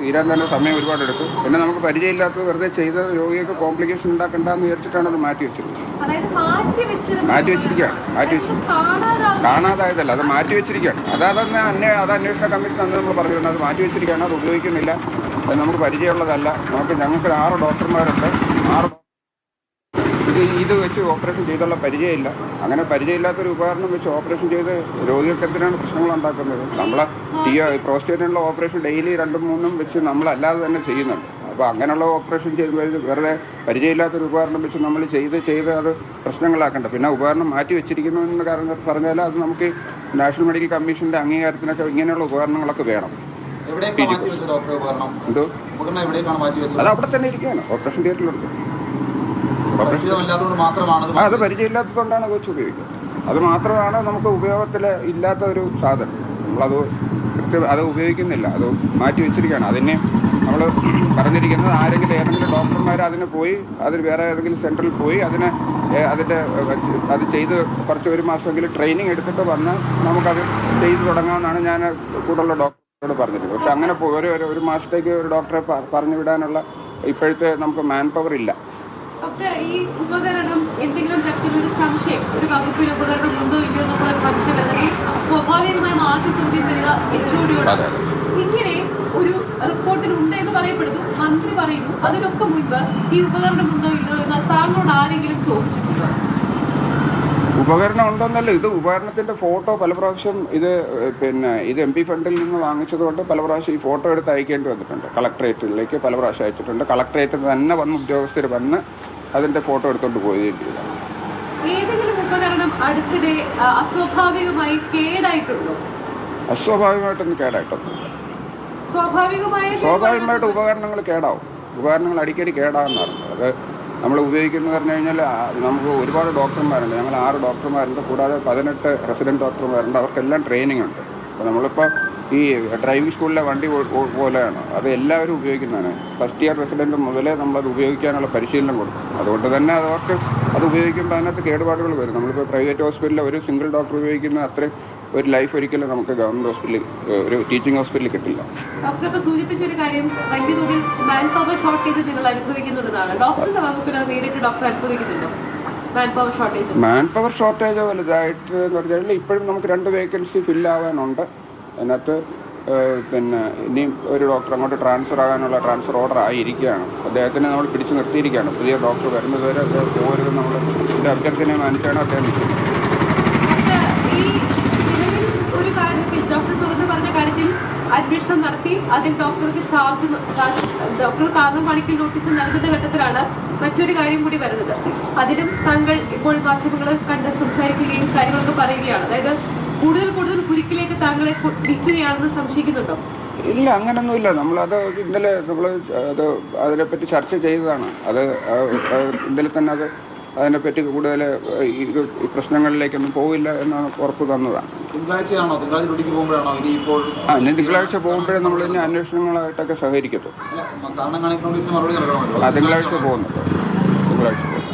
തീരാൻ തന്നെ സമയം ഒരുപാട് എടുക്കും പിന്നെ നമുക്ക് പരിചയമില്ലാത്തത് വെറുതെ ചെയ്ത രോഗികൾക്ക് കോംപ്ലിക്കേഷൻ ഉണ്ടാക്കണ്ടെന്ന് വിചാരിച്ചിട്ടാണ് അത് മാറ്റി വെച്ചത്. മാറ്റി വെച്ചിരിക്കുകയാണ്. മാറ്റി വെച്ചു കാണാതാവുന്ന. കാണാതായതല്ല അത് മാറ്റി വെച്ചിരിക്കുകയാണ്. അതാതന്നെ അന്നെ അന്വേ അത് അന്വേഷണ കമ്മീഷൻ അന്ന് നമ്മൾ പറഞ്ഞിരുന്നത് അത് മാറ്റി വെച്ചിരിക്കുകയാണ് അത് ഉപയോഗിക്കുന്നില്ല. അത് നമുക്ക് പരിചയമുള്ളതല്ല. നമുക്ക് ഞങ്ങൾക്ക് ആറ് ഡോക്ടർമാരുണ്ട്. ആറ് ഇത് ഇത് വെച്ച് ഓപ്പറേഷൻ ചെയ്തുള്ള പരിചയമില്ല. അങ്ങനെ പരിചയമില്ലാത്തൊരു ഉപകരണം വെച്ച് ഓപ്പറേഷൻ ചെയ്ത് രോഗികൾക്ക് എന്തിനാണ് പ്രശ്നങ്ങൾ ഉണ്ടാക്കുന്നത്. നമ്മൾ ടി പ്രോസ്റ്റേറ്റിനുള്ള ഓപ്പറേഷൻ ഡെയിലി രണ്ടും മൂന്നും വെച്ച് നമ്മളല്ലാതെ തന്നെ ചെയ്യുന്നുണ്ട്. അപ്പോൾ അങ്ങനെയുള്ള ഓപ്പറേഷൻ ചെയ്ത് വെറുതെ- പരിചയമില്ലാത്തൊരു ഉപകരണം വെച്ച് നമ്മൾ ചെയ്ത് ചെയ്ത് അത് പ്രശ്നങ്ങളാക്കണ്ട. പിന്നെ ഉപകരണം മാറ്റി വെച്ചിരിക്കുന്നു എന്ന് കാരണം പറഞ്ഞാൽ അത് നമുക്ക് നാഷണൽ മെഡിക്കൽ കമ്മീഷന്റെ അംഗീകാരത്തിനൊക്കെ ഇങ്ങനെയുള്ള ഉപകരണങ്ങളൊക്കെ വേണം. എന്തോ? അത് അവിടെ തന്നെ ഇരിക്കുകയാണ്. ഓപ്പറേഷൻ തിയേറ്ററിലുണ്ട്. അത് പരിചയമില്ലാത്തതുകൊണ്ടാണ് കൊച്ചു ഉപയോഗിക്കുന്നത്. അത് മാത്രമാണ് നമുക്ക് ഉപയോഗത്തിൽ ഇല്ലാത്ത ഒരു സാധനം. നമ്മളത് കൃത്യം അത് ഉപയോഗിക്കുന്നില്ല. അത് മാറ്റി വെച്ചിരിക്കുകയാണ്. അതിനെ നമ്മൾ പറഞ്ഞിരിക്കുന്നത് ആരെങ്കിലും ഏതെങ്കിലും ഡോക്ടർമാർ അതിന് പോയി അതിന് വേറെ ഏതെങ്കിലും സെന്ററിൽ പോയി അതിന് അതിന്റെ അത് ചെയ്ത് കുറച്ച് ഒരു മാസമെങ്കിലും ട്രെയിനിങ് എടുത്തിട്ട് വന്ന് നമുക്കത് ചെയ്തു തുടങ്ങാമെന്നാണ് ഞാൻ കൂടുതലുള്ള ഡോക്ടറോട് പറഞ്ഞിരുന്നത് പക്ഷെ അങ്ങനെ ഒരു- ഒരു മാസത്തേക്ക് ഒരു ഡോക്ടറെ പറഞ്ഞു വിടാനുള്ള ഇപ്പോഴത്തെ നമുക്ക് മാൻ പവർ ഇല്ല. ഡോക്ടർ ഈ ഉപകരണം എന്തെങ്കിലും തരത്തിലൊരു സംശയം ഒരു വകുപ്പിന് ഉപകരണം ഉണ്ടോ ഇല്ലയോ എന്നുള്ള സംശയം അല്ലെങ്കിൽ സ്വാഭാവികമായും ആദ്യ ചോദ്യം വരിക എച്ച് അതെ. ഇങ്ങനെ ഒരു റിപ്പോർട്ടിൽ ഉണ്ട് എന്ന് പറയപ്പെടുന്നു മന്ത്രി പറയുന്നു അതിനൊക്കെ മുൻപ് ഈ ഉപകരണം ഉണ്ടോ ഇല്ലയോ എന്ന് താങ്കളോട് ആരെങ്കിലും ചോദിച്ചിട്ടുണ്ടോ? ഉപകരണം ഉണ്ടെന്നല്ല ഇത് ഉപകരണത്തിന്റെ ഫോട്ടോ പല പ്രാവശ്യം ഇത് പിന്നെ ഇത് എം പി ഫണ്ടിൽ നിന്ന് വാങ്ങിച്ചത് കൊണ്ട് പല പ്രാവശ്യം ഈ ഫോട്ടോ എടുത്ത് അയക്കേണ്ടി വന്നിട്ടുണ്ട്. കളക്ടറേറ്റിലേക്ക് പല പ്രാവശ്യം അയച്ചിട്ടുണ്ട്. കളക്ടറേറ്റിൽ തന്നെ വന്ന് ഉദ്യോഗസ്ഥർ വന്ന് അതിന്റെ ഫോട്ടോ എടുത്തുകൊണ്ട് പോവുകയും ചെയ്തു ഏതെങ്കിലും ഉപകരണം അടുത്തിടെ അസ്വാഭാവികമായി കേടായിട്ടുണ്ടോ? അസ്വാഭാവികമായിട്ടൊന്നും കേടായിട്ടൊന്നുമില്ല സ്വാഭാവികമായ സ്വാഭാവികമായിട്ട് ഉപകരണങ്ങൾ കേടാവും. ഉപകരണങ്ങൾ അടിക്കടി കേടാവുന്നതാണ് അത് നമ്മൾ ഉപയോഗിക്കുന്നത് പറഞ്ഞു കഴിഞ്ഞാൽ നമുക്ക് ഒരുപാട് ഡോക്ടർമാരുണ്ട്. ഞങ്ങൾ ആറ് ഡോക്ടർമാരുണ്ട്. കൂടാതെ പതിനെട്ട് റെസിഡന്റ് ഡോക്ടർമാരുണ്ട്. അവർക്കെല്ലാം ട്രെയിനിങ് ഉണ്ട് അപ്പോൾ നമ്മളിപ്പോൾ ഈ ഡ്രൈവിംഗ് സ്കൂളിലെ വണ്ടി പോലെയാണ്. അത് എല്ലാവരും ഉപയോഗിക്കുന്നതാണ്. ഫസ്റ്റ് ഇയർ റെസിഡന്റ് മുതലേ നമ്മളത് ഉപയോഗിക്കാനുള്ള പരിശീലനം കൊടുക്കും. അതുകൊണ്ട് തന്നെ അതവർക്ക് അത് ഉപയോഗിക്കുമ്പോൾ അതിനകത്ത് കേടുപാടുകൾ വരും. നമ്മളിപ്പോൾ പ്രൈവറ്റ് ഹോസ്പിറ്റലിൽ ഒരു സിംഗിൾ ഡോക്ടർ ഉപയോഗിക്കുന്ന അത്രയും ഒരു ലൈഫ് ഒരിക്കലും നമുക്ക് ഗവൺമെന്റ് ഹോസ്പിറ്റലിൽ ഒരു ടീച്ചിങ് ഹോസ്പിറ്റലിൽ കിട്ടില്ല. Power shortage man power shortage വലുതായിട്ട് എന്ന് പറഞ്ഞാൽ ഇപ്പോഴും നമുക്ക് രണ്ട് വേക്കൻസി ഫില്ലാവാനുണ്ട് അതിനകത്ത് പിന്നെ ഇനിയും ഒരു ഡോക്ടർ അങ്ങോട്ട് ട്രാൻസ്ഫർ ആകാനുള്ള ട്രാൻസ്ഫർ ഓർഡർ ആയിരിക്കുകയാണ്. അദ്ദേഹത്തിനെ നമ്മൾ പിടിച്ചു നിർത്തിയിരിക്കുകയാണ്. പുതിയ ഡോക്ടർ വരുന്നത് വരെ അദ്ദേഹം പോകരുത് നമ്മൾ എന്റെ അഭ്യർത്ഥനയെ മാനിച്ചാണ് അദ്ദേഹം നിൽക്കുന്നത്. അന്വേഷണം നടത്തി അതിൽ ഡോക്ടർക്ക് ചാർജ് ഡോക്ടർ കാരണം കാണിക്കൽ നോട്ടീസ് നൽകുന്ന ഘട്ടത്തിലാണ് മറ്റൊരു കാര്യം കൂടി വരുന്നത്. അതിലും താങ്കൾ ഇപ്പോൾ മാധ്യമങ്ങളെ കണ്ട് സംസാരിക്കുകയും കാര്യങ്ങളൊക്കെ പറയുകയാണ്. അതായത് കൂടുതൽ കൂടുതൽ കുരുക്കിലേക്ക് താങ്കളെ നിൽക്കുകയാണെന്ന് സംശയിക്കുന്നുണ്ടോ? ഇല്ല അങ്ങനൊന്നുമില്ല. നമ്മളത് ഇന്നലെ നമ്മൾ അത് അതിനെപ്പറ്റി ചർച്ച ചെയ്തതാണ്. അത് ഇന്നലെ തന്നെ അത് അതിനെപ്പറ്റി കൂടുതൽ ഈ പ്രശ്നങ്ങളിലേക്കൊന്നും പോവില്ല എന്ന് ഉറപ്പ് തന്നതാണ്. തിങ്കളാഴ്ചയാണോ? തിങ്കളാഴ്ച ഡ്യൂട്ടിക്ക് ഇപ്പോൾ ആ ഇനി തിങ്കളാഴ്ച പോകുമ്പോഴേ നമ്മൾ ഇനി അന്വേഷണങ്ങളായിട്ടൊക്കെ സഹകരിക്കത്തു ആ തിങ്കളാഴ്ച പോകുന്നുണ്ട്. തിങ്കളാഴ്ച പോകും